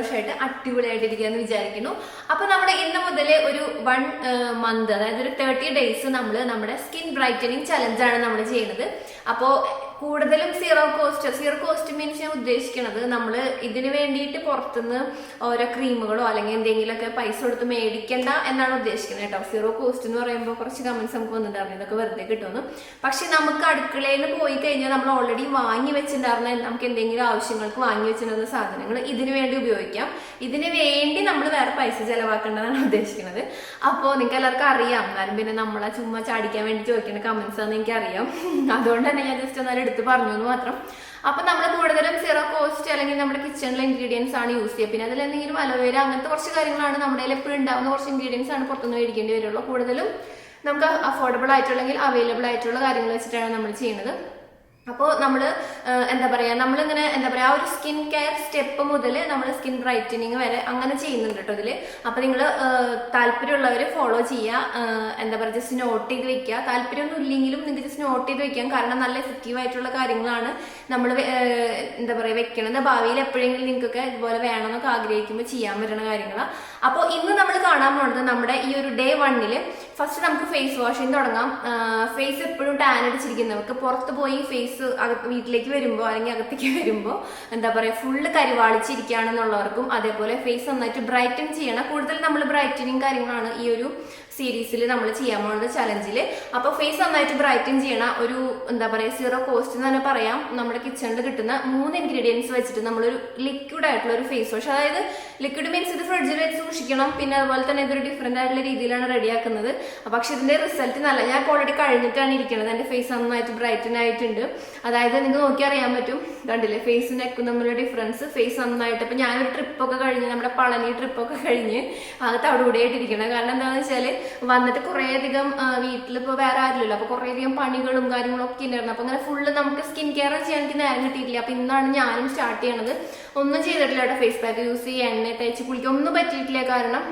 സന്തോഷമായിട്ട് അടിപൊളിയായിട്ടിരിക്കുകയെന്ന് വിചാരിക്കുന്നു. അപ്പൊ നമ്മുടെ ഇന്ന് മുതൽ ഒരു വൺ മന്ത് അതായത് ഒരു തേർട്ടി ഡേയ്സ് നമ്മൾ നമ്മുടെ സ്കിൻ ബ്രൈറ്റനിങ് ചലഞ്ചാണ് നമ്മൾ ചെയ്യുന്നത്. അപ്പോൾ കൂടുതലും zero cost zero cost means ഞാൻ ഉദ്ദേശിക്കുന്നത് നമ്മൾ ഇതിന് വേണ്ടിയിട്ട് പുറത്തുനിന്ന് ഓരോ ക്രീമുകളോ അല്ലെങ്കിൽ എന്തെങ്കിലുമൊക്കെ പൈസ കൊടുത്ത് മേടിക്കണ്ട എന്നാണ് ഉദ്ദേശിക്കുന്നത് കേട്ടോ. സീറോ കോസ്റ്റ് എന്ന് പറയുമ്പോൾ കുറച്ച് കമൻസ് നമുക്ക് വന്നിട്ടുണ്ടായിരുന്നു. ഇതൊക്കെ വെറുതെ കിട്ടുമെന്ന്. പക്ഷെ നമുക്ക് അടുക്കളയിൽ പോയി കഴിഞ്ഞാൽ നമ്മൾ ഓൾറെഡി വാങ്ങി വെച്ചിട്ടുണ്ടായിരുന്ന നമുക്ക് എന്തെങ്കിലും ആവശ്യങ്ങൾക്ക് വാങ്ങി വെച്ചിട്ടുള്ള സാധനങ്ങൾ ഇതിന് വേണ്ടി ഉപയോഗിക്കാം. ഇതിന് വേണ്ടി നമ്മൾ വേറെ പൈസ ചെലവാക്കേണ്ടതാണ് ഉദ്ദേശിക്കുന്നത്. അപ്പോൾ നിങ്ങൾക്ക് എല്ലാവർക്കും അറിയാം. എന്നാലും പിന്നെ നമ്മളെ ചുമ്മാ ചാടിക്കാൻ വേണ്ടി ചോദിക്കുന്ന കമൻസ് ആണെന്ന് എനിക്കറിയാം. അതുകൊണ്ട് തന്നെ ഞാൻ ജസ്റ്റ് എന്നാലും എടുത്ത് പറഞ്ഞു എന്ന് മാത്രം. അപ്പൊ നമ്മൾ കൂടുതലും സീറോ കോസ്റ്റ് അല്ലെങ്കിൽ നമ്മുടെ കിച്ചണിലെ ഇൻഗ്രീഡിയൻസ് ആണ് യൂസ് ചെയ്യുക. പിന്നെ അതിൽ എന്തെങ്കിലും അലോവേര അങ്ങനത്തെ കുറച്ച് കാര്യങ്ങളാണ് നമ്മുടെ എപ്പോഴും ഉണ്ടാവുന്ന കുറച്ച് ഇൻഗ്രീഡിയൻസ് ആണ് പുറത്തുനിന്ന് മേടിക്കേണ്ടി വരുള്ളൂ. കൂടുതലും നമുക്ക് അഫോർഡബിൾ ആയിട്ടുള്ളെങ്കിൽ അവൈലബിൾ ആയിട്ടുള്ള കാര്യങ്ങൾ വെച്ചിട്ടാണ് നമ്മൾ ചെയ്യുന്നത്. അപ്പോൾ നമ്മൾ എന്താ പറയുക നമ്മളിങ്ങനെ എന്താ പറയുക ആ ഒരു സ്കിൻ കെയർ സ്റ്റെപ്പ് മുതൽ നമ്മൾ സ്കിൻ ബ്രൈറ്റനിങ് വരെ അങ്ങനെ ചെയ്യുന്നുണ്ട് കേട്ടോ ഇതിൽ അപ്പോൾ നിങ്ങൾ താല്പര്യമുള്ളവർ ഫോളോ ചെയ്യുക എന്താ പറയുക ജസ്റ്റ് നോട്ട് ചെയ്ത് വെക്കുക താല്പര്യമൊന്നും ഇല്ലെങ്കിലും നിങ്ങൾക്ക് ജസ്റ്റ് നോട്ട് ചെയ്ത് വെക്കാം കാരണം നല്ല എഫക്റ്റീവ് ആയിട്ടുള്ള കാര്യങ്ങളാണ് നമ്മൾ എന്താ പറയുക വെക്കണത്. ഭാവിയിൽ എപ്പോഴെങ്കിലും നിങ്ങൾക്കൊക്കെ ഇതുപോലെ വേണമെന്നൊക്കെ ആഗ്രഹിക്കുമ്പോൾ ചെയ്യാൻ പറ്റുന്ന കാര്യങ്ങളാണ് അപ്പോൾ ഇന്ന് നമ്മൾ കാണാൻ പോകുന്നത് നമ്മുടെ ഈ ഒരു ഡേ വണ്ണിൽ ഫസ്റ്റ് നമുക്ക് ഫേസ് വാഷിങ് തുടങ്ങാം. ഫേസ് എപ്പോഴും ടാൻ അടിച്ചിരിക്കുന്നവർക്ക് പുറത്ത് പോയി ഫേസ് വീട്ടിലേക്ക് വരുമ്പോൾ അല്ലെങ്കിൽ അകത്തേക്ക് വരുമ്പോൾ എന്താ പറയുക ഫുള്ള് കരിവാളിച്ചിരിക്കുകയാണെന്നുള്ളവർക്കും അതേപോലെ ഫേസ് നന്നായിട്ട് ബ്രൈറ്റൻ ചെയ്യണം. കൂടുതൽ നമ്മൾ ബ്രൈറ്റനിങ് കാര്യങ്ങളാണ് ഈ ഒരു സീരീസിൽ നമ്മൾ ചെയ്യാൻ പോകുന്നത് ചലഞ്ചിൽ അപ്പോൾ ഫേസ് നന്നായിട്ട് ബ്രൈറ്റൻ ചെയ്യണ ഒരു എന്താ പറയുക സീറോ കോസ്റ്റ് എന്ന് തന്നെ പറയാം. നമ്മുടെ കിച്ചണിൽ കിട്ടുന്ന മൂന്ന് ഇൻഗ്രീഡിയൻസ് വെച്ചിട്ട് നമ്മളൊരു ലിക്വിഡ് ആയിട്ടുള്ള ഒരു ഫേസ് വാഷ് അതായത് ലിക്വിഡ് മീൻസ് ഇത് ഫ്രിഡ്ജിൽ വെച്ച് സൂക്ഷിക്കണം. പിന്നെ അതുപോലെ തന്നെ ഇതൊരു ഡിഫറെന്റ് ആയിട്ടുള്ള രീതിയിലാണ് റെഡിയാക്കുന്നത് പക്ഷെ ഇതിന്റെ റിസൾട്ട് നല്ല ഞാൻ ഓൾറെഡി കഴിഞ്ഞിട്ടാണ് ഇരിക്കുന്നത് എന്റെ ഫേസ് നന്നായിട്ട് ബ്രൈറ്റൻ ആയിട്ടുണ്ട്. അതായത് നിങ്ങൾക്ക് നോക്കി അറിയാൻ പറ്റും. കണ്ടില്ലേ ഫേസും നെക്കും തമ്മിലുള്ള ഡിഫറൻസ് ഫേസ് നന്നായിട്ട് ഇപ്പം ഞാനൊരു ട്രിപ്പൊക്കെ കഴിഞ്ഞ് നമ്മുടെ പളനി ട്രിപ്പൊക്കെ കഴിഞ്ഞ് അകത്ത് അവിടെ ആയിട്ടിരിക്കണം കാരണം എന്താണെന്ന് വെച്ചാൽ വന്നിട്ട് കുറേയധികം വീട്ടിലിപ്പോൾ വേറെ ആരില്ലല്ലോ അപ്പോൾ കുറേയധികം പണികളും കാര്യങ്ങളും ഒക്കെ ഉണ്ടായിരുന്നു അപ്പോൾ അങ്ങനെ ഫുള്ള് നമുക്ക് സ്കിൻ കെയർ ചെയ്യാൻ എനിക്ക് നേരം കിട്ടിയിട്ടില്ല. അപ്പോൾ ഇന്നാണ് ഞാനും സ്റ്റാർട്ട് ചെയ്യണത്. ഒന്നും ചെയ്തിട്ടില്ല കേട്ടോ. ഫേസ് പാക്ക് യൂസ് ചെയ്യുക എണ്ണ തേച്ച് കുളിക്കുക ഒന്നും പറ്റിയിട്ടില്ല. കാരണം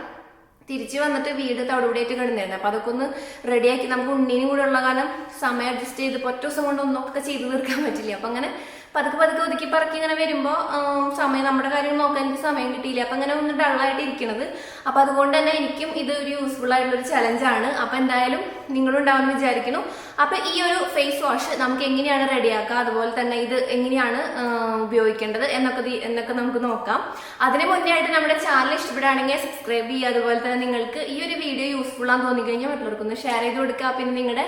തിരിച്ച് വന്നിട്ട് വീട് തവിടുകൂടിയായിട്ട് കിടന്നിരുന്നു. അപ്പൊ അതൊക്കെ ഒന്ന് റെഡിയാക്കി നമുക്ക് ഉണ്ണീനും കൂടെ ഉള്ള കാരണം സമയം അഡ്ജസ്റ്റ് ചെയ്ത് ഒറ്റ ദിവസം കൊണ്ട് ഒന്നൊക്കെ ചെയ്ത് തീർക്കാൻ പറ്റില്ല. അപ്പൊ അങ്ങനെ പതുക്കെ പതുക്കെ ഒതുക്കി പറക്കി ഇങ്ങനെ വരുമ്പോൾ സമയം നമ്മുടെ കാര്യം നോക്കാൻ എനിക്ക് സമയം കിട്ടിയില്ല. അപ്പൊ അങ്ങനെ ഒന്ന് ഡള്ളായിട്ട് ഇരിക്കണത്. അപ്പൊ അതുകൊണ്ട് തന്നെ എനിക്കും ഇത് ഒരു യൂസ്ഫുൾ ആയിട്ടുള്ള ഒരു ചലഞ്ചാണ് അപ്പൊ എന്തായാലും നിങ്ങളും ഉണ്ടാവുമെന്ന് വിചാരിക്കുന്നു. അപ്പൊ ഈ ഒരു ഫേസ് വാഷ് നമുക്ക് എങ്ങനെയാണ് റെഡിയാക്കുക അതുപോലെ തന്നെ ഇത് എങ്ങനെയാണ് ഉപയോഗിക്കേണ്ടത്? എന്നൊക്കെ എന്നൊക്കെ നമുക്ക് നോക്കാം. അതിന് മുന്നേ ആയിട്ട് നമ്മുടെ ചാനൽ ഇഷ്ടപ്പെടുകയാണെങ്കിൽ സബ്സ്ക്രൈബ് ചെയ്യുക. അതുപോലെ തന്നെ നിങ്ങൾക്ക് ഈ ഒരു വീഡിയോ യൂസ്ഫുൾ ആണെന്ന് തോന്നി കഴിഞ്ഞാൽ മറ്റുള്ളവർക്കൊന്ന് ഷെയർ ചെയ്ത് കൊടുക്കുക. പിന്നെ നിങ്ങളുടെ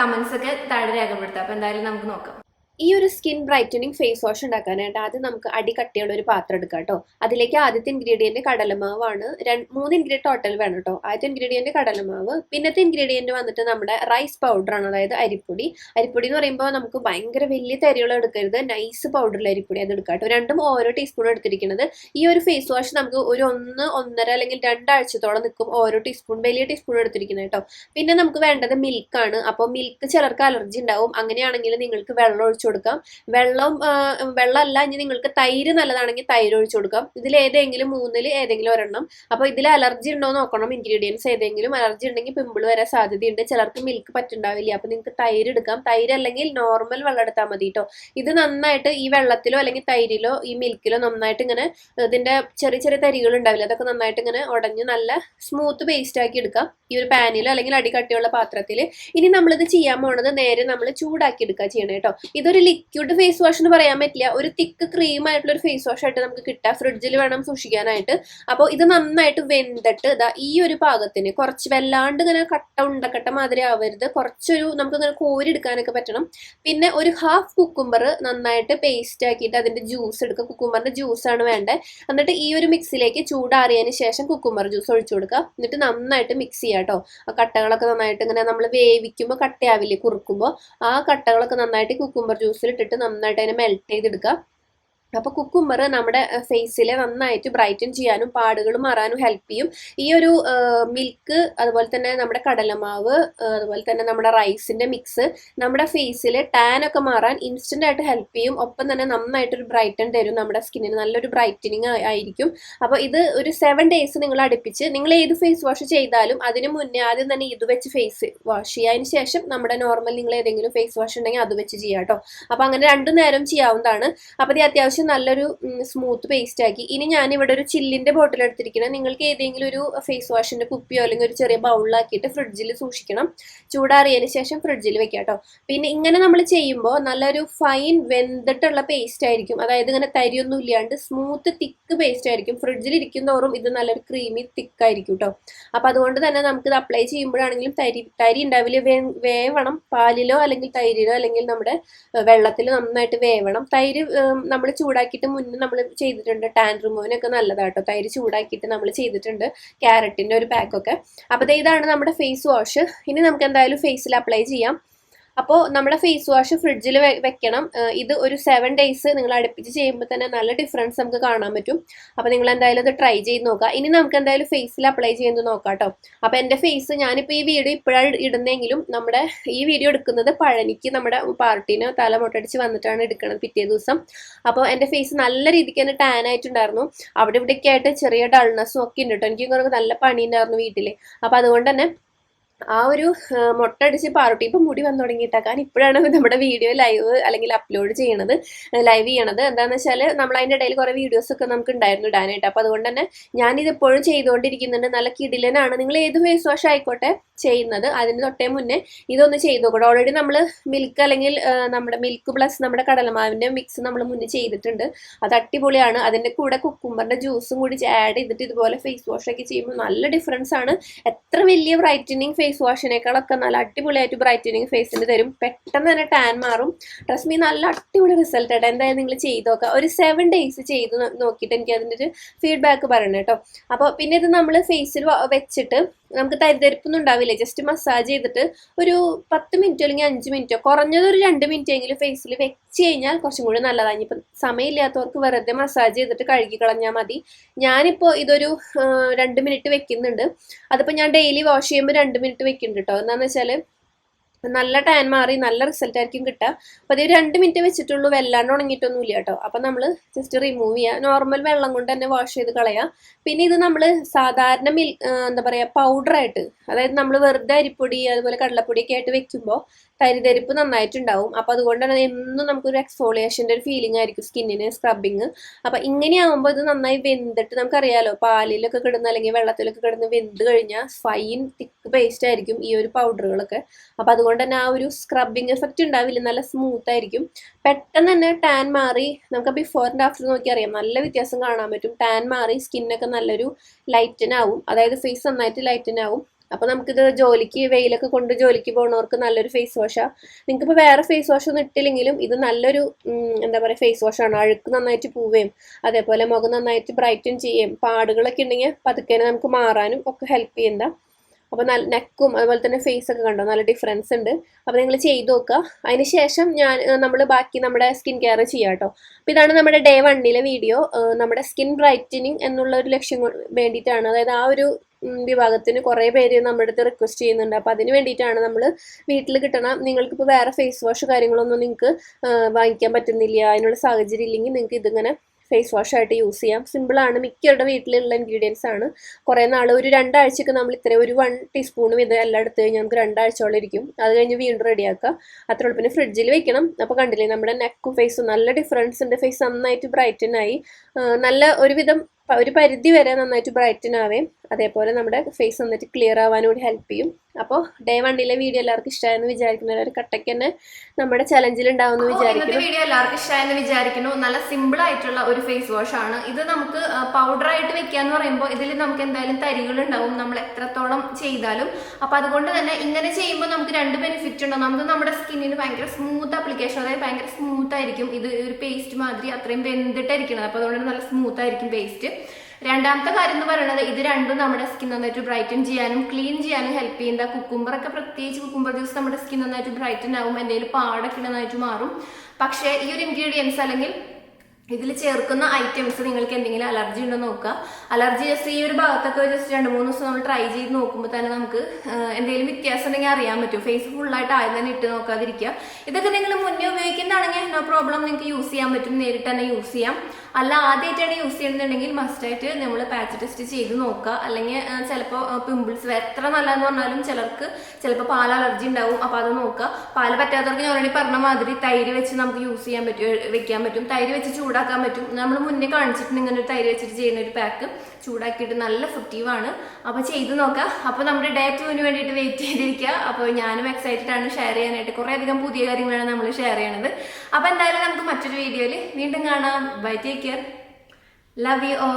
കമൻസ് ഒക്കെ താഴെ രേഖപ്പെടുത്തുക. അപ്പൊ എന്തായാലും നമുക്ക് നോക്കാം. ഈ ഒരു സ്കിൻ ബ്രൈറ്റനിങ് ഫേസ് വാഷ് ഉണ്ടാക്കാനായിട്ട് ആദ്യം നമുക്ക് അടി കട്ടിയുള്ള ഒരു പാത്രം എടുക്കാം കേട്ടോ. അതിലേക്ക് ആദ്യത്തെ ഇൻഗ്രീഡിയന്റ് കടലമാവാണ്. രണ്ട് മൂന്ന് ഇൻഗ്രീഡിയൻ ടോട്ടൽ വേണം കേട്ടോ. ആദ്യത്തെ ഇൻഗ്രീഡിയന്റ് കടലമാവ്. പിന്നത്തെ ഇൻഗ്രീഡിയന്റ് വന്നിട്ട് നമ്മുടെ റൈസ് പൗഡർ ആണ് അതായത് അരിപ്പൊടി. അരിപ്പൊടി എന്ന് പറയുമ്പോൾ നമുക്ക് ഭയങ്കര വലിയ തരികളും എടുക്കരുത്. നൈസ് പൗഡറിൽ അരിപ്പൊടി അത് എടുക്കാം കേട്ടോ. രണ്ടും ഓരോ ടീസ്പൂൺ എടുത്തിരിക്കുന്നത്. ഈ ഒരു ഫേസ് വാഷ് നമുക്ക് ഒരു ഒന്ന് ഒന്നര അല്ലെങ്കിൽ രണ്ടാഴ്ചത്തോളം നിൽക്കും ഓരോ ടീസ്പൂൺ വലിയ ടീസ്പൂൺ എടുത്തിരിക്കുന്നത് കേട്ടോ. പിന്നെ നമുക്ക് വേണ്ടത് മിൽക്കാണ് അപ്പോൾ മിൽക്ക് ചിലർക്ക് അലർജി ഉണ്ടാവും. അങ്ങനെയാണെങ്കിൽ നിങ്ങൾക്ക് വെള്ളം ഒഴിച്ചു കൊടുക്കാം. വെള്ളം വെള്ളമല്ല ഇനി നിങ്ങൾക്ക് തൈര് നല്ലതാണെങ്കിൽ തൈര് ഒഴിച്ചു കൊടുക്കാം. ഇതിൽ ഏതെങ്കിലും മൂന്നിൽ ഏതെങ്കിലും ഒരെണ്ണം. അപ്പോൾ ഇതിൽ അലർജി ഉണ്ടോ നോക്കണം. ഇൻഗ്രീഡിയൻസ് ഏതെങ്കിലും അലർജി ഉണ്ടെങ്കിൽ പിമ്പിൾ വരാൻ സാധ്യതയുണ്ട്. ചിലർക്ക് മിൽക്ക് പറ്റുണ്ടാവില്ല അപ്പോൾ നിങ്ങൾക്ക് തൈര് എടുക്കാം. തൈര് അല്ലെങ്കിൽ നോർമൽ വെള്ളം എടുത്താൽ മതി കേട്ടോ. ഇത് നന്നായിട്ട് ഈ വെള്ളത്തിലോ അല്ലെങ്കിൽ തൈരിലോ ഈ മിൽക്കിലോ നന്നായിട്ട് ഇങ്ങനെ ഇതിന്റെ ചെറിയ ചെറിയ തരികൾ ഉണ്ടാവില്ല. അതൊക്കെ നന്നായിട്ട് ഇങ്ങനെ ഉടഞ്ഞ് നല്ല സ്മൂത്ത് പേസ്റ്റ് ആക്കി എടുക്കാം. ഈ ഒരു പാനിലോ അല്ലെങ്കിൽ അടികട്ടിയുള്ള പാത്രത്തിൽ. ഇനി നമ്മളിത് ചെയ്യാൻ പോണത് നേരെ നമ്മൾ ചൂടാക്കി എടുക്കുക ചെയ്യണം കേട്ടോ. ഇതൊരു ലിക്വിഡ് ഫേസ് വാഷ് എന്ന് പറയാൻ പറ്റില്ല. ഒരു തിക്ക് ക്രീം ആയിട്ടുള്ള ഒരു ഫേസ് വാഷ് ആയിട്ട് നമുക്ക് കിട്ടാം. ഫ്രിഡ്ജിൽ വേണം സൂക്ഷിക്കാനായിട്ട്. അപ്പോൾ ഇത് നന്നായിട്ട് വെന്തിട്ട് ഇതാ ഈ ഒരു പാകത്തിന് കുറച്ച് വല്ലാണ്ട് ഇങ്ങനെ കട്ട ഉണ്ടക്കട്ട മാതിരി ആവരുത്. കുറച്ചൊരു നമുക്ക് ഇങ്ങനെ കോരിയെടുക്കാനൊക്കെ പറ്റണം. പിന്നെ ഒരു ഹാഫ് കുക്കുംബർ നന്നായിട്ട് പേസ്റ്റ് ആക്കിയിട്ട് അതിന്റെ ജ്യൂസ് എടുക്കുക. കുക്കുംബറിന്റെ ജ്യൂസാണ് വേണ്ടത് എന്നിട്ട് ഈ ഒരു മിക്സിലേക്ക് ചൂടാറിയതിന് ശേഷം കുക്കുംബർ ജ്യൂസ് ഒഴിച്ചു കൊടുക്കുക. എന്നിട്ട് നന്നായിട്ട് മിക്സ് ചെയ്യാം കേട്ടോ. ആ കട്ടകളൊക്കെ നന്നായിട്ട് ഇങ്ങനെ നമ്മൾ വേവിക്കുമ്പോൾ കട്ടയാവില്ലേ? കുറുക്കുമ്പോൾ ആ കട്ടകളൊക്കെ നന്നായിട്ട് കുക്കുംബർ ജ്യൂസിൽ ഇട്ടിട്ട് നന്നായിട്ട് അതിനെ മെൽറ്റ് ചെയ്തെടുക്കുക. അപ്പോൾ കുക്കുംബർ നമ്മുടെ ഫേസിലെ നന്നായിട്ട് ബ്രൈറ്റൻ ചെയ്യാനും പാടുകൾ മാറാനും ഹെൽപ്പ് ചെയ്യും. ഈ ഒരു മിൽക്ക് അതുപോലെ തന്നെ നമ്മുടെ കടലമാവ് അതുപോലെ തന്നെ നമ്മുടെ റൈസിന്റെ മിക്സ് നമ്മുടെ ഫേസിൽ ടാൻ ഒക്കെ മാറാൻ ഇൻസ്റ്റന്റ് ആയിട്ട് ഹെൽപ്പ് ചെയ്യും. ഒപ്പം തന്നെ നന്നായിട്ടൊരു ബ്രൈറ്റൻ തരും നമ്മുടെ സ്കിന്നിന് നല്ലൊരു ബ്രൈറ്റനിങ് ആയിരിക്കും. അപ്പോൾ ഇത് ഒരു സെവൻ ഡേയ്സ് നിങ്ങൾ അടുപ്പിച്ച് നിങ്ങൾ ഏത് ഫേസ് വാഷ് ചെയ്താലും അതിന് മുന്നേ ആദ്യം തന്നെ ഇത് വെച്ച് ഫേസ് വാഷ് ചെയ്യുക അതിന് ശേഷം നമ്മുടെ നോർമൽ നിങ്ങൾ ഏതെങ്കിലും ഫേസ് വാഷ് ഉണ്ടെങ്കിൽ അത് വെച്ച് ചെയ്യാം കേട്ടോ അപ്പോൾ അങ്ങനെ രണ്ടു നേരം ചെയ്യാവുന്നതാണ്. അപ്പോൾ ഇത് അത്യാവശ്യം അത്യാവശ്യം നല്ലൊരു സ്മൂത്ത് പേസ്റ്റ് ആക്കി. ഇനി ഞാൻ ഇവിടെ ഒരു ചില്ലിന്റെ ബോട്ടിൽ എടുത്തിരിക്കണം. നിങ്ങൾക്ക് ഏതെങ്കിലും ഒരു ഫേസ് വാഷിന്റെ കുപ്പിയോ അല്ലെങ്കിൽ ഒരു ചെറിയ ബൗളിലാക്കിയിട്ട് ഫ്രിഡ്ജിൽ സൂക്ഷിക്കണം. ചൂടാറിയതിന് ശേഷം ഫ്രിഡ്ജിൽ വെക്കാം കേട്ടോ പിന്നെ ഇങ്ങനെ നമ്മൾ ചെയ്യുമ്പോൾ നല്ലൊരു ഫൈൻ വെന്തിട്ടുള്ള പേസ്റ്റ് ആയിരിക്കും. അതായത് ഇങ്ങനെ തരിയൊന്നും ഇല്ലാണ്ട് സ്മൂത്ത് തിക്ക് പേസ്റ്റ് ആയിരിക്കും. ഫ്രിഡ്ജിൽ ഇരിക്കും തോറും ഇത് നല്ലൊരു ക്രീമി തിക്കായിരിക്കും കേട്ടോ അപ്പൊ അതുകൊണ്ട് തന്നെ നമുക്ക് ഇത് അപ്ലൈ ചെയ്യുമ്പോഴാണെങ്കിലും തരി തരി ഉണ്ടാവില്ല വേവണം. പാലിലോ അല്ലെങ്കിൽ തൈരിലോ അല്ലെങ്കിൽ നമ്മുടെ വെള്ളത്തിൽ നന്നായിട്ട് വേവണം. തൈര് നമ്മൾ ചൂടാക്കിയിട്ട് മുന്നേ നമ്മൾ ചെയ്തിട്ടുണ്ട്. ടാൻ റിമൂവിനൊക്കെ നല്ലതാട്ടോ. തൈര് ചൂടാക്കിയിട്ട് നമ്മൾ ചെയ്തിട്ടുണ്ട്. ക്യാരറ്റിന്റെ ഒരു പാക്കൊക്കെ അപ്പോൾ ഇതാണ് നമ്മുടെ ഫേസ് വാഷ് ഇനി നമുക്ക് എന്തായാലും ഫേസിൽ അപ്ലൈ ചെയ്യാം. അപ്പോൾ നമ്മുടെ ഫേസ് വാഷ് ഫ്രിഡ്ജിൽ വെക്കണം. ഇത് ഒരു സെവൻ ഡേയ്സ് നിങ്ങൾ അടുപ്പിച്ച് ചെയ്യുമ്പോൾ തന്നെ നല്ല ഡിഫറൻസ് നമുക്ക് കാണാൻ പറ്റും. അപ്പോൾ നിങ്ങൾ എന്തായാലും ഇത് ട്രൈ ചെയ്ത് നോക്കുക ഇനി നമുക്ക് എന്തായാലും ഫേസിൽ അപ്ലൈ ചെയ്യുന്നത് നോക്കാം കേട്ടോ അപ്പോൾ എന്റെ ഫേസ് ഞാനിപ്പോൾ ഈ വീഡിയോ ഇപ്പോഴാണ് ഇടുന്നെങ്കിലും നമ്മുടെ ഈ വീഡിയോ എടുക്കുന്നത് പഴനിക്ക് നമ്മുടെ പാർട്ടീനെ തല മുട്ടടിച്ച് വന്നിട്ടാണ് എടുക്കുന്നത് പിറ്റേ ദിവസം. അപ്പോൾ എന്റെ ഫേസ് നല്ല രീതിക്ക് തന്നെ ടാൻ ആയിട്ടുണ്ടായിരുന്നു. അവിടെ ഇവിടെയൊക്കെ ആയിട്ട് ചെറിയ ഡൾനെസ്സും ഒക്കെ ഉണ്ട് കേട്ടോ എനിക്ക് നല്ല പണി ഉണ്ടായിരുന്നു വീട്ടിൽ അപ്പോൾ അതുകൊണ്ട് തന്നെ ആ ഒരു മുട്ടടിച്ച് പാറുട്ടി ഇപ്പം മുടി വന്നു തുടങ്ങിയിട്ടാ. കാരണം ഇപ്പോഴാണ് നമ്മുടെ വീഡിയോ ലൈവ് അല്ലെങ്കിൽ അപ്ലോഡ് ചെയ്യണത് ലൈവ് ചെയ്യണത്. എന്താണെന്ന് വെച്ചാൽ നമ്മൾ അതിന്റെ ഇടയിൽ കുറേ വീഡിയോസ് ഒക്കെ നമുക്ക് ഉണ്ടായിരുന്നു ഇടാനായിട്ട് അപ്പോൾ അതുകൊണ്ട് തന്നെ ഞാനിത് എപ്പോഴും ചെയ്തുകൊണ്ടിരിക്കുന്നുണ്ട്. നല്ല കിടിലനാണ്. നിങ്ങൾ ഏത് ഫേസ് വാഷ് ആയിക്കോട്ടെ ചെയ്യുന്നത്. അതിന് തൊട്ടേ മുന്നേ ഇതൊന്ന് ചെയ്ത് നോക്കണം ഓൾറെഡി നമ്മൾ മിൽക്ക് അല്ലെങ്കിൽ നമ്മുടെ മിൽക്ക് പ്ലസ് നമ്മുടെ കടലമാവിന്റെ മിക്സ് നമ്മൾ മുന്നേ ചെയ്തിട്ടുണ്ട്. അത് അടിപൊളിയാണ്. അതിന്റെ കൂടെ കുക്കുമ്പറിന്റെ ജ്യൂസും കൂടി ആഡ് ചെയ്തിട്ട് ഇതുപോലെ ഫേസ് വാഷൊക്കെ ചെയ്യുമ്പോൾ നല്ല ഡിഫറൻസ് ആണ്. എത്ര വലിയ ബ്രൈറ്റനിങ് ഫേസ് വാഷിനേക്കാളൊക്കെ നല്ല അടിപൊളിയായിട്ട് ബ്രൈറ്റനിങ് ഫേസിന് തരും. പെട്ടെന്ന് തന്നെ ടാൻ മാറും. ട്രസ്റ്റ് മീ നല്ല അടിപൊളി റിസൾട്ട് ആയിട്ട് എന്തായാലും നിങ്ങൾ ചെയ്ത് നോക്കുക ഒരു സെവൻ ഡേയ്സ് ചെയ്ത് നോക്കിയിട്ട് എനിക്ക് അതിന്റെ ഒരു ഫീഡ്ബാക്ക് പറയണം കേട്ടോ. അപ്പോൾ പിന്നെ ഇത് നമ്മൾ ഫേസിൽ വെച്ചിട്ട് നമുക്ക് തരിതരിപ്പൊന്നും ഉണ്ടാവില്ല. ജസ്റ്റ് മസാജ് ചെയ്തിട്ട് ഒരു പത്ത് മിനിറ്റോ അല്ലെങ്കിൽ അഞ്ച് മിനിറ്റോ കുറഞ്ഞത് ഒരു രണ്ട് മിനിറ്റ് എങ്കിലും ഫേസിൽ വെച്ച് കഴിഞ്ഞാൽ കുറച്ചും കൂടി നല്ലതാണ് ഇനിയിപ്പം സമയമില്ലാത്തവർക്ക് വെറുതെ മസാജ് ചെയ്തിട്ട് കഴുകി കളഞ്ഞാൽ മതി. ഞാനിപ്പോൾ ഇതൊരു രണ്ട് മിനിറ്റ് വെക്കുന്നുണ്ട്. അതിപ്പോൾ ഞാൻ ഡെയിലി വാഷ് ചെയ്യുമ്പോൾ രണ്ട് മിനിറ്റ് വെക്കുന്നുണ്ട് കേട്ടോ എന്താണെന്ന് വെച്ചാൽ നല്ല ടാൻ മാറി നല്ല റിസൾട്ട് ആയിരിക്കും കിട്ടുക. അപ്പോൾ അത് രണ്ട് മിനിറ്റ് വെച്ചിട്ടുള്ളൂ വെല്ലാണ്ട് ഉണങ്ങിയിട്ടൊന്നും ഇല്ല കേട്ടോ. അപ്പം നമ്മൾ ജസ്റ്റ് റിമൂവ് ചെയ്യുക നോർമൽ വെള്ളം കൊണ്ട് തന്നെ വാഷ് ചെയ്ത് കളയുക പിന്നെ ഇത് നമ്മൾ സാധാരണ മിൽ എന്താ പറയുക പൗഡറായിട്ട് അതായത് നമ്മൾ വെറുതെ അരിപ്പൊടി അതുപോലെ കടലപ്പൊടിയൊക്കെ ആയിട്ട് വെക്കുമ്പോൾ തരിതരിപ്പ് നന്നായിട്ടുണ്ടാവും. അപ്പോൾ അതുകൊണ്ടാണ് എന്നും നമുക്കൊരു എക്സ്ഫോളിയേഷന്റെ ഒരു ഫീലിംഗ് ആയിരിക്കും സ്കിന്നിന് സ്ക്രബിങ് അപ്പോൾ ഇങ്ങനെയാവുമ്പോൾ ഇത് നന്നായി വെന്തിട്ട് നമുക്കറിയാലോ പാലിലൊക്കെ കിടന്ന് അല്ലെങ്കിൽ വെള്ളത്തിലൊക്കെ കിടന്ന് വെന്ത് കഴിഞ്ഞാൽ ഫൈൻ തിക്ക് പേസ്റ്റ് ആയിരിക്കും ഈ ഒരു പൗഡറുകളൊക്കെ അപ്പോൾ അതുകൊണ്ട് തന്നെ ആ ഒരു സ്ക്രബിങ് എഫക്റ്റ് ഉണ്ടാവില്ല. നല്ല സ്മൂത്ത് ആയിരിക്കും. പെട്ടെന്ന് തന്നെ ടാൻ മാറി നമുക്ക് ബിഫോർ ആൻഡ് ആഫ്റ്റർ നോക്കി അറിയാം. നല്ല വ്യത്യാസം കാണാൻ പറ്റും. ടാൻ മാറി സ്കിന്നൊക്കെ നല്ലൊരു ലൈറ്റൻ ആവും. അതായത് ഫേസ് നന്നായിട്ട് ലൈറ്റൻ ആവും. അപ്പോൾ നമുക്കിത് ജോലിക്ക് വെയിലൊക്കെ കൊണ്ട് ജോലിക്ക് പോകുന്നവർക്ക് നല്ലൊരു ഫേസ് വാഷാണ് നിങ്ങൾക്ക് ഇപ്പോൾ വേറെ ഫേസ് വാഷ് ഒന്നും ഇട്ടില്ലെങ്കിലും ഇത് നല്ലൊരു എന്താ പറയുക ഫേസ് വാഷാണ് അഴുക്ക് നന്നായിട്ട് പോവുകയും അതേപോലെ മുഖം നന്നായിട്ട് ബ്രൈറ്റൻ ചെയ്യുകയും പാടുകളൊക്കെ ഉണ്ടെങ്കിൽ പതുക്കെ നമുക്ക് മാറാനും ഒക്കെ ഹെൽപ്പ് ചെയ്യുന്ന അപ്പോൾ നല്ല നെക്കും അതുപോലെ തന്നെ ഫേസ് ഒക്കെ കണ്ടോ? നല്ല ഡിഫറൻസ് ഉണ്ട് അപ്പോൾ നിങ്ങൾ ചെയ്ത് നോക്കുക അതിന് ശേഷം ഞാൻ നമ്മൾ ബാക്കി നമ്മുടെ സ്കിൻ കെയർ ചെയ്യാം കേട്ടോ അപ്പോൾ ഇതാണ് നമ്മുടെ ഡേ വണ്ണിലെ വീഡിയോ നമ്മുടെ സ്കിൻ ബ്രൈറ്റനിങ് എന്നുള്ള ഒരു ലക്ഷ്യം വേണ്ടിയിട്ടാണ് അതായത് ആ ഒരു വിഭാഗത്തിന് കുറേ പേര് നമ്മുടെ അടുത്ത് റിക്വസ്റ്റ് ചെയ്യുന്നുണ്ട്. അപ്പോൾ അതിന് വേണ്ടിയിട്ടാണ് നമ്മൾ വീട്ടിൽ കിട്ടണ നിങ്ങൾക്കിപ്പോൾ വേറെ ഫേസ് വാഷ് കാര്യങ്ങളൊന്നും നിങ്ങൾക്ക് വാങ്ങിക്കാൻ പറ്റുന്നില്ല അതിനുള്ള സാഹചര്യം ഇല്ലെങ്കിൽ നിങ്ങൾക്ക് ഇതിങ്ങനെ ഫേസ് വാഷ് ആയിട്ട് യൂസ് ചെയ്യാം. സിമ്പിളാണ് മിക്കവരുടെ വീട്ടിലുള്ള ഇൻഗ്രീഡിയൻസ് ആണ്. കുറേ നാൾ ഒരു രണ്ടാഴ്ചക്ക് നമ്മൾ ഇത്ര ഒരു വൺ ടീസ്പൂൺ ഇത് എല്ലാം എടുത്തു കഴിഞ്ഞാൽ നമുക്ക് രണ്ടാഴ്ചയോളം ഇരിക്കും. അത് കഴിഞ്ഞ് വീണ്ടും റെഡിയാക്കുക അത്ര പിന്നെ ഫ്രിഡ്ജിൽ വെക്കണം. അപ്പോൾ കണ്ടില്ലേ നമ്മുടെ നെക്കും ഫേസും നല്ല ഡിഫറൻസ് ഉണ്ട്. ഫേസ് നന്നായിട്ട് ബ്രൈറ്റൻ ആയി. നല്ല ഒരുവിധം ഒരു പരിധി വരെ നന്നായിട്ട് ബ്രൈറ്റൻ ആവേം. അതേപോലെ നമ്മുടെ ഫേസ് നന്നായിട്ട് ക്ലിയർ ആവാനും കൂടി ഹെൽപ്പ് ചെയ്യും. അപ്പോൾ ഡേ വണ്ണിലെ വീഡിയോ എല്ലാവർക്കും ഇഷ്ടമായെന്ന് വിചാരിക്കുന്ന ഒരു കട്ടയ്ക്ക് തന്നെ നമ്മുടെ ചലഞ്ചിൽ ഉണ്ടാവുമെന്ന് അപ്പോൾ ഇന്നത്തെ വിചാരിക്കുന്നു. വീഡിയോ എല്ലാവർക്കും ഇഷ്ടമായെന്ന് വിചാരിക്കുന്നു. നല്ല സിമ്പിൾ ആയിട്ടുള്ള ഒരു ഫേസ് വാഷ് ആണ്. ഇത് നമുക്ക് പൗഡർ ആയിട്ട് വെക്കാന്ന് പറയുമ്പോൾ ഇതിൽ നമുക്ക് എന്തായാലും തരികൾ ഉണ്ടാവും. നമ്മൾ എത്രത്തോളം ചെയ്താലും. അപ്പൊ അതുകൊണ്ട് തന്നെ ഇങ്ങനെ ചെയ്യുമ്പോൾ നമുക്ക് രണ്ട് ബെനിഫിറ്റ് ഉണ്ടാവും നമുക്ക് നമ്മുടെ സ്കിന്നിന് ഭയങ്കര സ്മൂത്ത് ആപ്ലിക്കേഷൻ അതായത് ഭയങ്കര സ്മൂത്ത് ആയിരിക്കും. ഇത് ഒരു പേസ്റ്റ് മാതിരി അത്രയും വെന്തിട്ടായിരിക്കണം അപ്പൊ അതുകൊണ്ട് നല്ല സ്മൂത്ത് ആയിരിക്കും പേസ്റ്റ് രണ്ടാമത്തെ കാര്യം എന്ന് പറയുന്നത് ഇത് രണ്ടും നമ്മുടെ സ്കിൻ നന്നായിട്ട് ബ്രൈറ്റൻ ചെയ്യാനും ക്ലീൻ ചെയ്യാനും ഹെൽപ്പ് ചെയ്യുന്ന കുക്കുംബർ ഒക്കെ പ്രത്യേകിച്ച് കുക്കുംബർ ജ്യൂസ് നമ്മുടെ സ്കിൻ നന്നായിട്ട് ബ്രൈറ്റൻ ആവും എന്തെങ്കിലും പാടൊക്കെ നന്നായിട്ട് മാറും. പക്ഷേ ഈ ഒരു ഇൻഗ്രീഡിയൻസ് അല്ലെങ്കിൽ ഇതിൽ ചേർക്കുന്ന ഐറ്റംസ് നിങ്ങൾക്ക് എന്തെങ്കിലും അലർജി ഉണ്ടോ നോക്കുക. അലർജി ജസ്റ്റ് ഈ ഒരു ഭാഗത്തൊക്കെ ജസ്റ്റ് രണ്ട് മൂന്ന് ദിവസം നമ്മൾ ട്രൈ ചെയ്ത് നോക്കുമ്പോൾ തന്നെ നമുക്ക് എന്തെങ്കിലും വ്യത്യാസം ഉണ്ടെങ്കിൽ അറിയാൻ പറ്റും. ഫേസ് ഫുള്ളായിട്ട് ആദ്യം തന്നെ ഇട്ട് നോക്കാതിരിക്കുക. ഇതൊക്കെ നിങ്ങൾ മുന്നേ ഉപയോഗിക്കുന്നതാണെങ്കിൽ നോ പ്രോബ്ലം നിങ്ങൾക്ക് യൂസ് ചെയ്യാൻ പറ്റും. നേരിട്ട് തന്നെ യൂസ് ചെയ്യാം. അല്ല ആദ്യമായിട്ടാണ് യൂസ് ചെയ്യുന്നുണ്ടെങ്കിൽ മസ്റ്റായിട്ട് നമ്മൾ പാച്ച് ടെസ്റ്റ് ചെയ്ത് നോക്കുക. അല്ലെങ്കിൽ ചിലപ്പോൾ പിമ്പിൾസ് എത്ര നല്ലതെന്ന് പറഞ്ഞാലും ചിലർക്ക് ചിലപ്പോൾ പാൽ അലർജി ഉണ്ടാവും. അപ്പോൾ അത് നോക്കുക. പാൽ പറ്റാത്തവർക്ക് ഞാൻ ഓൾറെഡി പറഞ്ഞ മാതിരി തൈര് വെച്ച് നമുക്ക് യൂസ് ചെയ്യാൻ പറ്റും വെക്കാൻ പറ്റും. തൈര് വെച്ച് ചൂടാക്കാൻ പറ്റും. നമ്മൾ മുന്നേ കാണിച്ചിട്ടുണ്ട് ഇങ്ങനെ ഒരു തൈര് വെച്ചിട്ട് ചെയ്യുന്ന ഒരു പാക്ക് ചൂടാക്കിയിട്ട് നല്ല ആണ്. അപ്പോൾ ചെയ്ത് നോക്കുക. അപ്പോൾ നമ്മുടെ ഡേ ടുവിന് വേണ്ടിയിട്ട് വെയിറ്റ് ചെയ്തിരിക്കുക. അപ്പോൾ ഞാനും എക്സൈറ്റഡ് ആണ് ഷെയർ ചെയ്യാനായിട്ട്. കുറേ അധികം പുതിയ കാര്യങ്ങളാണ് നമ്മൾ ഷെയർ ചെയ്യണത്. അപ്പോൾ എന്തായാലും നമുക്ക് മറ്റൊരു വീഡിയോയിൽ വീണ്ടും കാണാം. Bye take care love you all